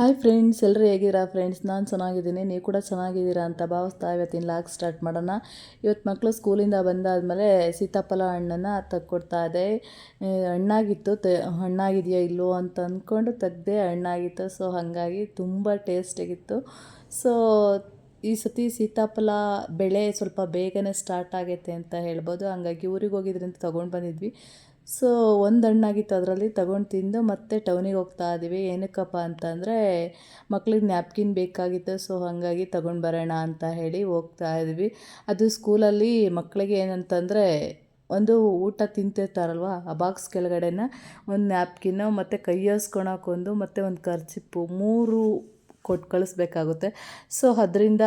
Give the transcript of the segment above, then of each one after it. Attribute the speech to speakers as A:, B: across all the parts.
A: Hi friends ಎಲ್ಲರೂ ಹೇಗಿದ್ದೀರಾ friends ನಾನು ಚೆನ್ನಾಗಿದ್ದೀನಿ, ನೀವು ಕೂಡ ಚೆನ್ನಾಗಿದ್ದೀರಾ ಅಂತ ಭಾವಿಸ್ತಾ ಇವತ್ತಿನ ಲಾಗ್ ಸ್ಟಾರ್ಟ್ ಮಾಡೋಣ. ಇವತ್ತು ಮಕ್ಕಳು ಸ್ಕೂಲಿಂದ ಬಂದಾದಮೇಲೆ ಸೀತಾಫಲ ಹಣ್ಣನ್ನು ತೆಗ್ಕೊಡ್ತಾ ಇದೆ. ಹಣ್ಣಾಗಿತ್ತು, ತೆ, ಹಣ್ಣಾಗಿದೆಯಾ ಇಲ್ಲೋ ಅಂತ ಅಂದ್ಕೊಂಡು ತೆಗ್ದೆ ಹಣ್ಣಾಗಿತ್ತು. ಸೊ ಹಾಗಾಗಿ ತುಂಬ ಟೇಸ್ಟಿಯಾಗಿತ್ತು ಸೊ ಈ ಸತಿ ಸೀತಾಫಲ ಬೆಳೆ ಸ್ವಲ್ಪ ಬೇಗನೆ ಸ್ಟಾರ್ಟ್ ಆಗೈತೆ ಅಂತ ಹೇಳ್ಬೋದು. ಹಂಗಾಗಿ ಊರಿಗೆ ಹೋಗಿದ್ರಿಂದ ತೊಗೊಂಡು ಬಂದಿದ್ವಿ. ಸೊ ಒಂದು ಹಣ್ಣಾಗಿತ್ತು ಅದರಲ್ಲಿ ತಗೊಂಡು ತಿಂದು ಮತ್ತೆ ಟೌನಿಗೆ ಹೋಗ್ತಾ ಇದ್ದೀವಿ ಏನಕ್ಕಪ್ಪ ಅಂತಂದರೆ ಮಕ್ಳಿಗೆ ನ್ಯಾಪ್ಕಿನ್ ಬೇಕಾಗಿತ್ತು, ಸೊ ಹಾಗಾಗಿ ತಗೊಂಡು ಬರೋಣ ಅಂತ ಹೇಳಿ ಹೋಗ್ತಾ ಇದ್ವಿ. ಅದು ಸ್ಕೂಲಲ್ಲಿ ಮಕ್ಕಳಿಗೆ ಏನಂತಂದರೆ ಒಂದು ಊಟ ತಿಂತಿರ್ತಾರಲ್ವ, ಆ ಬಾಕ್ಸ್ ಕೆಳಗಡೆನ ಒಂದು ನ್ಯಾಪ್ಕಿನ್ನು ಮತ್ತು ಕೈ ಒರೆಸ್ಕೊಳಕ್ಕೊಂದು ಮತ್ತು ಒಂದು ಕರ್ಚಿಪ್ಪು, ಮೂರು ಕೊಟ್ಟು ಕಳಿಸ್ಬೇಕಾಗುತ್ತೆ. ಸೊ ಅದರಿಂದ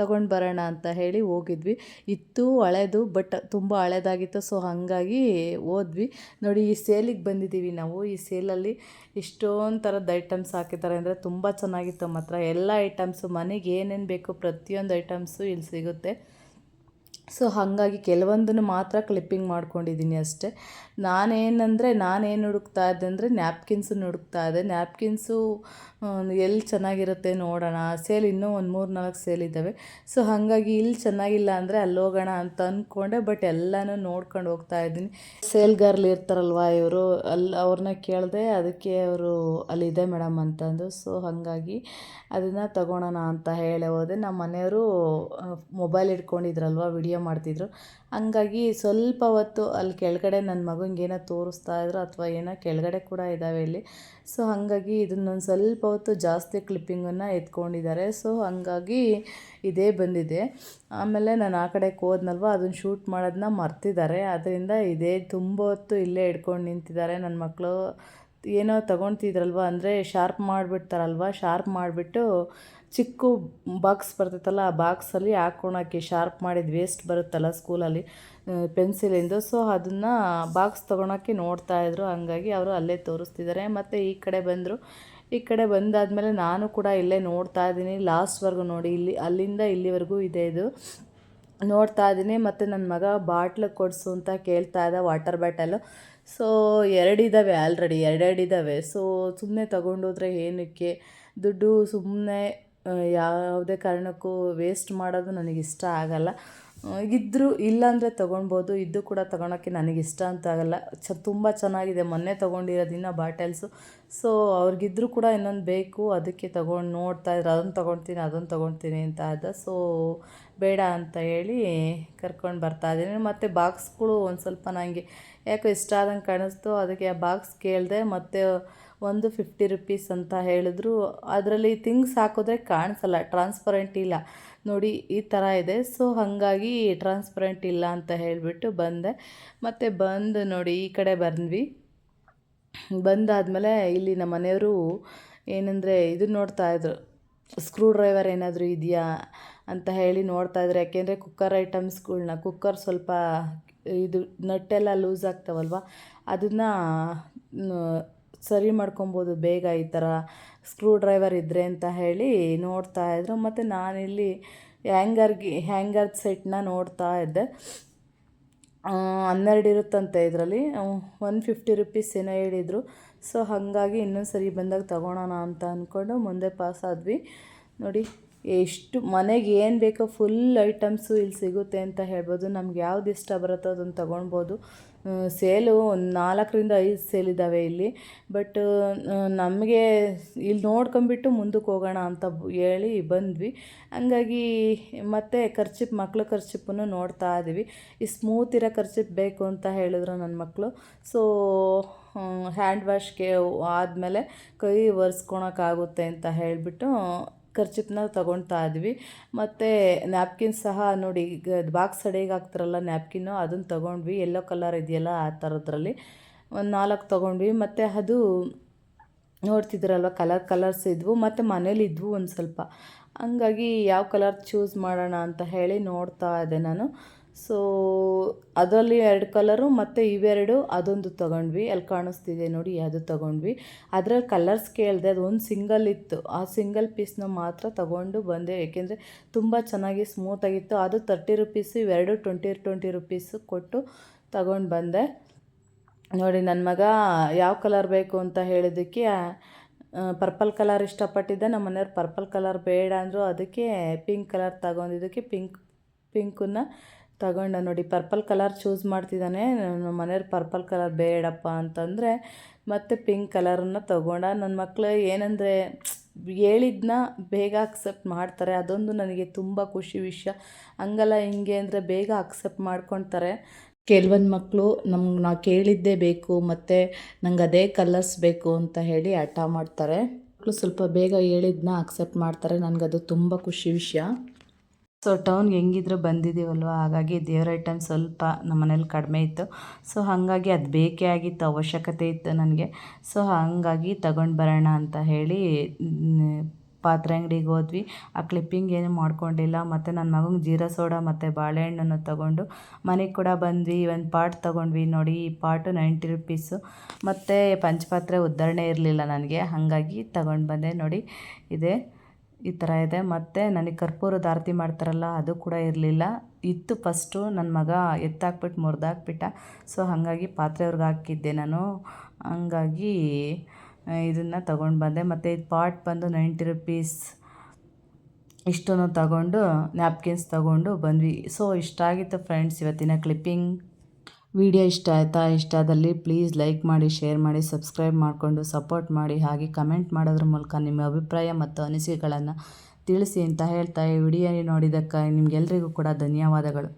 A: ತಗೊಂಡು ಬರೋಣ ಅಂತ ಹೇಳಿ ಹೋಗಿದ್ವಿ. ಇತ್ತು ಹಳೇದು ಬಟ್ ತುಂಬ ಹಳೆದಾಗಿತ್ತು. ಸೊ ಹಾಗಾಗಿ ಹೋದ್ವಿ. ನೋಡಿ, ಈ ಸೇಲಿಗೆ ಬಂದಿದ್ದೀವಿ ನಾವು. ಈ ಸೇಲಲ್ಲಿ ಎಷ್ಟೊಂದು ಥರದ ಐಟಮ್ಸ್ ಹಾಕಿದ್ದಾರೆ ಅಂದರೆ ತುಂಬ ಚೆನ್ನಾಗಿತ್ತು ಮಾತ್ರ. ಎಲ್ಲ ಐಟಮ್ಸು ಮನೆಗೆ ಏನೇನು ಬೇಕು ಪ್ರತಿಯೊಂದು ಐಟಮ್ಸು ಇಲ್ಲಿ ಸಿಗುತ್ತೆ. ಸೊ ಹಾಗಾಗಿ ಕೆಲವೊಂದನ್ನು ಮಾತ್ರ ಕ್ಲಿಪ್ಪಿಂಗ್ ಮಾಡ್ಕೊಂಡಿದ್ದೀನಿ ಅಷ್ಟೇ. ನಾನೇನಂದರೆ, ನಾನೇನು ಹುಡುಕ್ತಾ ಇದ್ದೆ ಅಂದರೆ ನ್ಯಾಪ್ಕಿನ್ಸನ್ನು ಹುಡುಕ್ತಾ ಇದ್ದೆ. ನ್ಯಾಪ್ಕಿನ್ಸು ಎಲ್ಲಿ ಚೆನ್ನಾಗಿರುತ್ತೆ ನೋಡೋಣ. ಸೇಲ್ ಇನ್ನೂ ಒಂದು ಮೂರು ನಾಲ್ಕು ಸೇಲ್ ಇದ್ದಾವೆ. ಸೊ ಹಾಗಾಗಿ ಇಲ್ಲಿ ಚೆನ್ನಾಗಿಲ್ಲ ಅಂದರೆ ಅಲ್ಲಿ ಹೋಗೋಣ ಅಂತ ಅಂದ್ಕೊಂಡೆ ಬಟ್ ಎಲ್ಲನೂ ನೋಡ್ಕೊಂಡು ಹೋಗ್ತಾ ಇದ್ದೀನಿ. ಸೇಲ್ಗಾರ್ಲಿ ಇರ್ತಾರಲ್ವ ಇವರು ಅಲ್ಲಿ ಅವ್ರನ್ನ ಕೇಳಿದೆ ಅದಕ್ಕೆ ಅವರು ಅಲ್ಲಿದೆ ಮೇಡಮ್ ಅಂತಂದು. ಸೊ ಹಾಗಾಗಿ ಅದನ್ನು ತಗೊಳೋಣ ಅಂತ ಹೇಳಿ ಹೋದೆ. ನಮ್ಮ ಮನೆಯವರು ಮೊಬೈಲ್ ಇಟ್ಕೊಂಡಿದ್ರಲ್ವ ವಿಡಿಯೋ ಮಾಡ್ತಿದ್ರು. ಹಂಗಾಗಿ ಸ್ವಲ್ಪ ಹೊತ್ತು ಅಲ್ಲಿ ಕೆಳಗಡೆ ನನ್ನ ಮಗನಿಗೆ ಏನೋ ತೋರಿಸ್ತಾ ಇದ್ರು ಅಥವಾ ಏನೋ ಕೆಳಗಡೆ ಕೂಡ ಇದ್ದಾವೆ ಇಲ್ಲಿ. ಸೊ ಹಾಗಾಗಿ ಇದನ್ನೊಂದು ಸ್ವಲ್ಪ ಹೊತ್ತು ಜಾಸ್ತಿ ಕ್ಲಿಪ್ಪಿಂಗನ್ನು ಎತ್ಕೊಂಡಿದ್ದಾರೆ. ಸೊ ಹಾಗಾಗಿ ಇದೇ ಬಂದಿದೆ. ಆಮೇಲೆ ನಾನು ಆ ಕಡೆಗೆ ಹೋದ್ನಲ್ವ, ಅದನ್ನು ಶೂಟ್ ಮಾಡೋದನ್ನ ಮರ್ತಿದ್ದಾರೆ. ಅದರಿಂದ ಇದೇ ತುಂಬ ಹೊತ್ತು ಇಲ್ಲೇ ಹಿಡ್ಕೊಂಡು ನಿಂತಿದ್ದಾರೆ ನನ್ನ ಮಕ್ಕಳು ಏನೋ ತೊಗೊಳ್ತಿದ್ರಲ್ವ ಅಂದರೆ ಶಾರ್ಪ್ ಮಾಡಿಬಿಡ್ತಾರಲ್ವ ಶಾರ್ಪ್ ಮಾಡಿಬಿಟ್ಟು ಚಿಕ್ಕ ಬಾಕ್ಸ್ ಬರ್ತೈತಲ್ಲ ಆ ಬಾಕ್ಸಲ್ಲಿ ಹಾಕ್ಕೊಳಕ್ಕೆ ಶಾರ್ಪ್ ಮಾಡಿದ ವೇಸ್ಟ್ ಬರುತ್ತಲ್ಲ ಸ್ಕೂಲಲ್ಲಿ ಪೆನ್ಸಿಲಿಂದ. ಸೊ ಅದನ್ನು ಬಾಕ್ಸ್ ತೊಗೊಳಕ್ಕೆ ನೋಡ್ತಾ ಇದ್ರು. ಹಂಗಾಗಿ ಅವರು ಅಲ್ಲೇ ತೋರಿಸ್ತಿದ್ದಾರೆ. ಮತ್ತು ಈ ಕಡೆ ಬಂದರು. ಈ ಕಡೆ ಬಂದಾದಮೇಲೆ ನಾನು ಕೂಡ ಇಲ್ಲೇ ನೋಡ್ತಾ ಇದ್ದೀನಿ. ಲಾಸ್ಟ್ವರೆಗೂ ನೋಡಿ, ಇಲ್ಲಿ, ಅಲ್ಲಿಂದ ಇಲ್ಲಿವರೆಗೂ ಇದೆ ಇದು. ನೋಡ್ತಾ ಇದ್ದೀನಿ. ಮತ್ತು ನನ್ನ ಮಗ ಬಾಟ್ಲು ಕೊಡಿಸು ಅಂತ ಕೇಳ್ತಾ ಇದ್ದ, ವಾಟರ್ ಬಾಟಲು. ಸೊ ಎರಡಿದ್ದಾವೆ ಆಲ್ರೆಡಿ ಎರಡೆರಡು ಇದ್ದಾವೆ ಸೊ ಸುಮ್ಮನೆ ತೊಗೊಂಡೋದ್ರೆ ಏನಕ್ಕೆ? ದುಡ್ಡು ಸುಮ್ಮನೆ ಯಾವುದೇ ಕಾರಣಕ್ಕೂ ವೇಸ್ಟ್ ಮಾಡೋದು ನನಗೆ ಇಷ್ಟ ಆಗಲ್ಲ. ಇದ್ದರೂ ಇಲ್ಲಾಂದರೆ ತೊಗೊಳ್ಬೋದು, ಇದ್ದು ಕೂಡ ತೊಗೊಳಕ್ಕೆ ನನಗೆ ಇಷ್ಟ ಅಂತ ಆಗಲ್ಲ. ಚ, ತುಂಬ ಚೆನ್ನಾಗಿದೆ. ಮೊನ್ನೆ ತೊಗೊಂಡಿರೋದಿನ್ನ ಬಾಟಲ್ಸು. ಸೊ ಅವ್ರಿಗಿದ್ರೂ ಕೂಡ ಇನ್ನೊಂದು ಬೇಕು. ಅದಕ್ಕೆ ತೊಗೊಂಡು ನೋಡ್ತಾ ಇದ್ರು ಅದನ್ನು ತೊಗೊಳ್ತೀನಿ ಅದನ್ನು ತೊಗೊಳ್ತೀನಿ ಅಂತ ಆದ. ಸೊ ಬೇಡ ಅಂತ ಹೇಳಿ ಕರ್ಕೊಂಡು ಬರ್ತಾ ಇದ್ದೀನಿ. ಮತ್ತು ಬಾಕ್ಸ್ಗಳು ಒಂದು ಸ್ವಲ್ಪ ನನಗೆ ಯಾಕೋ ಇಷ್ಟ ಆದಂಗೆ ಕಾಣಿಸ್ತು. ಅದಕ್ಕೆ ಆ ಬಾಕ್ಸ್ ಕೇಳಿದೆ, ಮತ್ತು ಒಂದು ಫಿಫ್ಟಿ ರುಪೀಸ್ ಅಂತ ಹೇಳಿದ್ರು. ಅದರಲ್ಲಿ ಥಿಂಗ್ಸ್ ಹಾಕಿದ್ರೆ ಕಾಣಿಸಲ್ಲ ಟ್ರಾನ್ಸ್ಪರೆಂಟ್ ಇಲ್ಲ. ನೋಡಿ ಈ ಥರ ಇದೆ. ಸೊ ಹಾಗಾಗಿ ಟ್ರಾನ್ಸ್ಪರೆಂಟ್ ಇಲ್ಲ ಅಂತ ಹೇಳಿಬಿಟ್ಟು ಬಂದೆ. ಮತ್ತು ಬಂದು ನೋಡಿ ಈ ಕಡೆ ಬಂದ್ವಿ. ಬಂದಾದಮೇಲೆ ಇಲ್ಲಿ ನಮ್ಮ ಮನೆಯವರು ಏನಂದರೆ ಇದು ನೋಡ್ತಾ ಇದ್ರು. ಸ್ಕ್ರೂ ಡ್ರೈವರ್ ಏನಾದರೂ ಇದೆಯಾ ಅಂತ ಹೇಳಿ ನೋಡ್ತಾಯಿದ್ರು ಯಾಕೆಂದರೆ ಕುಕ್ಕರ್ ಐಟಮ್ಸ್ಗಳ್ನ ಕುಕ್ಕರ್ ಸ್ವಲ್ಪ ಇದು ನಟ್ಟೆಲ್ಲ ಲೂಸ್ ಆಗ್ತಾವಲ್ವ? ಅದನ್ನು ಸರಿ ಮಾಡ್ಕೊಬೋದು, ಬೇಗ ಈ ಥರ ಸ್ಕ್ರೂ ಡ್ರೈವರ್ ಇದ್ದರೆ ಅಂತ ಹೇಳಿ ನೋಡ್ತಾ ಇದ್ರು. ಮತ್ತು ನಾನಿಲ್ಲಿ ಹ್ಯಾಂಗರ್ಗೆ ಹ್ಯಾಂಗರ್ ಸೆಟ್ನ ನೋಡ್ತಾ ಇದ್ದೆ. ಹನ್ನೆರಡು ಇರುತ್ತಂತೆ ಇದರಲ್ಲಿ. ಒನ್ ಫಿಫ್ಟಿ ರುಪೀಸ್ ಏನೋ ಹೇಳಿದರು. ಸೊ ಹಾಗಾಗಿ ಇನ್ನೊಂದು ಸರಿ ಬಂದಾಗ ತಗೊಳೋಣ ಅಂತ ಅಂದ್ಕೊಂಡು ಮುಂದೆ ಪಾಸ್ ಆದ್ವಿ. ನೋಡಿ. ಎಷ್ಟು ಮನೆಗೆ ಏನು ಬೇಕೋ ಫುಲ್ ಐಟಮ್ಸು ಇಲ್ಲಿ ಸಿಗುತ್ತೆ ಅಂತ ಹೇಳ್ಬೋದು. ನಮ್ಗೆ ಯಾವ್ದು ಇಷ್ಟ ಬರುತ್ತೋ ಅದನ್ನು ತೊಗೊಳ್ಬೋದು. ಸೇಲು ಒಂದು ನಾಲ್ಕರಿಂದ ಐದು ಸೇಲ್ ಇದ್ದಾವೆ ಇಲ್ಲಿ. ಬಟ್ ನಮಗೆ ಇಲ್ಲಿ ನೋಡ್ಕೊಂಬಿಟ್ಟು ಮುಂದಕ್ಕೆ ಹೋಗೋಣ ಅಂತ ಹೇಳಿ ಬಂದ್ವಿ. ಹಂಗಾಗಿ ಮತ್ತೆ ಖರ್ಚಿಪ್ ಮಕ್ಕಳು ಖರ್ಚಿಪ್ಪನ್ನು ನೋಡ್ತಾ ಇದ್ದೀವಿ ಈ ಸ್ಮೂತ್ ಇರೋ ಖರ್ಚಿಪ್ ಬೇಕು ಅಂತ ಹೇಳಿದ್ರು ನನ್ನ ಮಕ್ಕಳು ಸೊ ಹ್ಯಾಂಡ್ ವಾಶ್ಗೆ ಆದಮೇಲೆ ಕೈ ಒರೆಸ್ಕೊಳಕ್ಕಾಗುತ್ತೆ ಅಂತ ಹೇಳಿಬಿಟ್ಟು ಖರ್ಚಿಪ್ನ ತೊಗೊಳ್ತಾ ಇದ್ವಿ. ಮತ್ತು ನ್ಯಾಪ್ಕಿನ್ ಸಹ ನೋಡಿ, ಈಗ ಬಾಕ್ಸ್ ಅಡಿಗೆ ಹಾಕ್ತಾರಲ್ಲ ನ್ಯಾಪ್ಕಿನ್ನು ಅದನ್ನು ತೊಗೊಂಡ್ವಿ. ಎಲ್ಲೋ ಕಲರ್ ಇದೆಯಲ್ಲ ಆ ಥರದ್ರಲ್ಲಿ ಒಂದು ನಾಲ್ಕು ತೊಗೊಂಡ್ವಿ. ಮತ್ತು ಅದು ನೋಡ್ತಿದ್ರಲ್ವ ಕಲರ್ ಕಲರ್ಸ್ ಇದ್ವು. ಮತ್ತು ಮನೇಲಿ ಇದ್ವು ಒಂದು ಸ್ವಲ್ಪ. ಹಂಗಾಗಿ ಯಾವ ಕಲರ್ ಚೂಸ್ ಮಾಡೋಣ ಅಂತ ಹೇಳಿ ನೋಡ್ತಾ ಇದ್ದೆ ನಾನು. ಸೊ ಅದರಲ್ಲಿ ಎರಡು ಕಲರು ಮತ್ತು ಇವೆರಡು ಅದೊಂದು ತೊಗೊಂಡ್ವಿ. ಅಲ್ಲಿ ಕಾಣಿಸ್ತಿದೆ ನೋಡಿ, ಅದು ತೊಗೊಂಡ್ವಿ. ಅದ್ರಲ್ಲಿ ಕಲರ್ಸ್ ಕೇಳಿದೆ ಅದು ಒಂದು ಸಿಂಗಲ್ ಇತ್ತು. ಆ ಸಿಂಗಲ್ ಪೀಸ್ನ ಮಾತ್ರ ತೊಗೊಂಡು ಬಂದೆ. ಏಕೆಂದರೆ ತುಂಬ ಚೆನ್ನಾಗಿ ಸ್ಮೂತಾಗಿತ್ತು ಅದು ತರ್ಟಿ ರುಪೀಸು ಇವೆರಡು ಟ್ವೆಂಟಿ ಟ್ವೆಂಟಿ ರುಪೀಸು ಕೊಟ್ಟು ತಗೊಂಡು ಬಂದೆ. ನೋಡಿ ನನ್ನ ಮಗ ಯಾವ ಕಲರ್ ಬೇಕು ಅಂತ ಹೇಳಿದ್ದಕ್ಕೆ ಪರ್ಪಲ್ ಕಲರ್ ಇಷ್ಟಪಟ್ಟಿದ್ದೆ. ನಮ್ಮ ಮನೆಯವ್ರು ಪರ್ಪಲ್ ಕಲರ್ ಬೇಡ ಅಂದರು ಅದಕ್ಕೆ ಪಿಂಕ್ ಕಲರ್ ತಗೊಂಡಿದ್ದಕ್ಕೆ ಪಿಂಕ್ ಪಿಂಕನ್ನ ತಗೊಂಡೆ ನೋಡಿ ಪರ್ಪಲ್ ಕಲರ್ ಚೂಸ್ ಮಾಡ್ತಿದ್ದಾನೆ. ನಮ್ಮ ಮನೆಯವ್ರು ಪರ್ಪಲ್ ಕಲರ್ ಬೇಡಪ್ಪ ಅಂತಂದರೆ ಮತ್ತು ಪಿಂಕ್ ಕಲರನ್ನು ತಗೊಂಡ. ನನ್ನ ಮಕ್ಕಳು ಏನಂದರೆ ಹೇಳಿದ್ನ ಬೇಗ ಅಕ್ಸೆಪ್ಟ್ ಮಾಡ್ತಾರೆ. ಅದೊಂದು ನನಗೆ ತುಂಬ ಖುಷಿ ವಿಷಯ. ಹಂಗಲ್ಲ ಹಿಂಗೆ ಅಂದರೆ ಬೇಗ ಅಕ್ಸೆಪ್ಟ್ ಮಾಡ್ಕೊತಾರೆ. ಕೆಲವೊಂದು ಮಕ್ಕಳು ನಮ್ಗೆ ನಾವು ಕೇಳಿದ್ದೇ ಬೇಕು ಮತ್ತು ನಂಗೆ ಅದೇ ಕಲರ್ಸ್ ಬೇಕು ಅಂತ ಹೇಳಿ ಹಠ ಮಾಡ್ತಾರೆ. ಮಕ್ಕಳು ಸ್ವಲ್ಪ ಬೇಗ ಹೇಳಿದ್ನ ಅಕ್ಸೆಪ್ಟ್ ಮಾಡ್ತಾರೆ. ನನಗದು ತುಂಬ ಖುಷಿ ವಿಷಯ. ಸೊ ಟೌನ್ಗೆ ಹೆಂಗಿದ್ರು ಬಂದಿದ್ದೀವಲ್ವ ಹಾಗಾಗಿ ದೇವ್ರ ಐಟಮ್ ಸ್ವಲ್ಪ ನಮ್ಮ ಮನೇಲಿ ಕಡಿಮೆ ಇತ್ತು. ಸೊ ಹಾಗಾಗಿ ಅದು ಬೇಕೇ ಆಗಿತ್ತು, ಅವಶ್ಯಕತೆ ಇತ್ತು ನನಗೆ. ಸೊ ಹಾಗಾಗಿ ತಗೊಂಡು ಬರೋಣ ಅಂತ ಹೇಳಿ ಪಾತ್ರೆ ಅಂಗಡಿಗೆ ಹೋದ್ವಿ. ಆ ಕ್ಲಿಪ್ಪಿಂಗ್ ಏನು ಮಾಡ್ಕೊಂಡಿಲ್ಲ. ಮತ್ತು ನನ್ನ ಮಗಂಗೆ ಜೀರಾ ಸೋಡಾ ಮತ್ತು ಬಾಳೆಹಣ್ಣನ್ನು ತಗೊಂಡು ಮನೆಗೆ ಕೂಡ ಬಂದ್ವಿ. ಒಂದು ಪಾಟ್ ತೊಗೊಂಡ್ವಿ ನೋಡಿ, ಈ ಪಾಟು ನೈಂಟಿ ರುಪೀಸು. ಮತ್ತು ಪಂಚಪಾತ್ರೆ ಉದ್ಧರಣೆ ಇರಲಿಲ್ಲ ನನಗೆ. ಹಾಗಾಗಿ ತಗೊಂಡು ಬಂದೆ ನೋಡಿ. ಇದೆ. ಈ ಥರ ಇದೆ. ಮತ್ತು ನನಗೆ ಕರ್ಪೂರದ ಆರತಿ ಮಾಡ್ತಾರಲ್ಲ, ಅದು ಕೂಡ ಇರಲಿಲ್ಲ. ಇತ್ತು ಫಸ್ಟು ನನ್ನ ಮಗ ಎತ್ತಾಕ್ಬಿಟ್ಟು ಮುರಿದಾಕ್ಬಿಟ್ಟ. ಸೊ ಹಾಗಾಗಿ ಪಾತ್ರೆಯವ್ರಿಗೆ ಹಾಕಿದ್ದೆ ನಾನು. ಹಂಗಾಗಿ ಇದನ್ನು ತಗೊಂಡು ಬಂದೆ. ಮತ್ತು ಇದು ಪಾಟ್ ಬಂದು ನೈಂಟಿ ರುಪೀಸ್ ಇಷ್ಟನ್ನು ತಗೊಂಡು ನ್ಯಾಪ್ಕಿನ್ಸ್ ತಗೊಂಡು ಬಂದ್ವಿ. ಸೊ ಇಷ್ಟ ಆಗಿತ್ತು ಫ್ರೆಂಡ್ಸ್ ಇವತ್ತಿನ ಕ್ಲಿಪ್ಪಿಂಗ್ ವಿಡಿಯೋ ಇಷ್ಟ ಆಯಿತಾ? ಇಷ್ಟ ಆದಲ್ಲಿ ಪ್ಲೀಸ್ ಲೈಕ್ ಮಾಡಿ ಶೇರ್ ಮಾಡಿ ಸಬ್ಸ್ಕ್ರೈಬ್ ಮಾಡಿಕೊಂಡು ಸಪೋರ್ಟ್ ಮಾಡಿ. ಹಾಗೆ ಕಮೆಂಟ್ ಮಾಡೋದ್ರ ಮೂಲಕ ನಿಮ್ಮ ಅಭಿಪ್ರಾಯ ಮತ್ತು ಅನಿಸಿಕೆಗಳನ್ನು ತಿಳಿಸಿ ಅಂತ ಹೇಳ್ತಾ ಈ ವಿಡಿಯೋ ನೋಡಿದ್ದಕ್ಕೆ ನಿಮಗೆಲ್ಲರಿಗೂ ಕೂಡ ಧನ್ಯವಾದಗಳು.